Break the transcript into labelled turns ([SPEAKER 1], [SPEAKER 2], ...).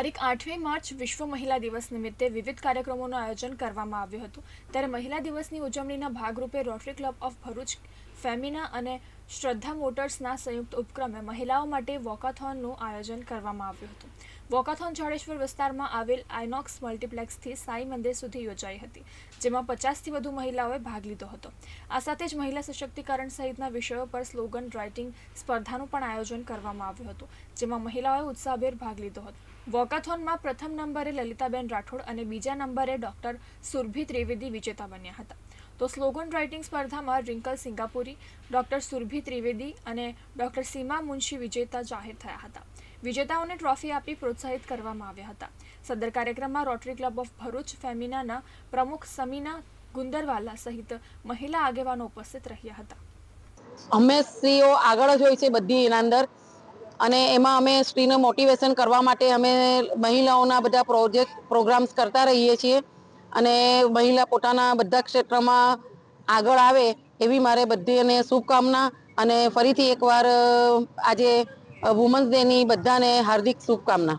[SPEAKER 1] તારીખ આઠમી માર્ચ વિશ્વ મહિલા દિવસ નિમિત્તે વિવિધ કાર્યક્રમોનું આયોજન કરવામાં આવ્યું હતું. ત્યારે મહિલા દિવસની ઉજવણીના ભાગરૂપે Rotary club of Bharuch, Femina અને શ્રદ્ધા મોટર્સના સંયુક્ત ઉપક્રમે મહિલાઓ માટે વોકાથોનનું આયોજન કરવામાં આવ્યું હતું. વોકાથોન જાડેશ્વર વિસ્તારમાં આવેલ આઇનોક્સ મલ્ટીપ્લેક્સથી સાઈ મંદિર સુધી યોજાઈ હતી, જેમાં પચાસથી વધુ મહિલાઓએ ભાગ લીધો હતો. આ સાથે જ મહિલા સશક્તિકરણ સહિતના વિષયો પર સ્લોગન, રાઇટિંગ, સ્પર્ધાનું પણ આયોજન કરવામાં આવ્યું હતું, જેમાં મહિલાઓએ ઉત્સાહભેર ભાગ લીધો હતો. વોકાથોનમાં પ્રથમ નંબરે લલિતાબેન રાઠોડ અને બીજા નંબરે ડોક્ટર સુરભી ત્રિવેદી વિજેતા બન્યા હતા. તો સ્લોગન રાઇટિંગ સ્પર્ધામાં રિંકલ સિંગાપુરી, ડોક્ટર સુરભી ત્રિવેદી અને ડોક્ટર સીમા મુનશી વિજેતા જાહેર થયા હતા. વિજેતાઓને ટ્રોફી આપી પ્રોત્સાહિત કરવામાં આવ્યા હતા. સદર કાર્યક્રમમાં રોટરી ક્લબ ઓફ ભરૂચ, ફેમિનાના પ્રમુખ સમીના ગુંદરવાલા સહિત મહિલા આગેવાનો ઉપસ્થિત રહ્યા હતા.
[SPEAKER 2] અમે સ્ત્રીઓ આગળ જ હોય છે બધી એના અંદર. અને એમાં અમે સ્ત્રીને મોટિવેશન કરવા માટે અમે મહિલાઓના બધા પ્રોજેક્ટ પ્રોગ્રામ્સ કરતા રહીએ છીએ. અને મહિલા પોતાના બધા ક્ષેત્રમાં આગળ આવે એવી મારે બધીને શુભકામના અને ફરીથી એકવાર આજે વુમન્સ ડેની બધાને હાર્દિક શુભકામના.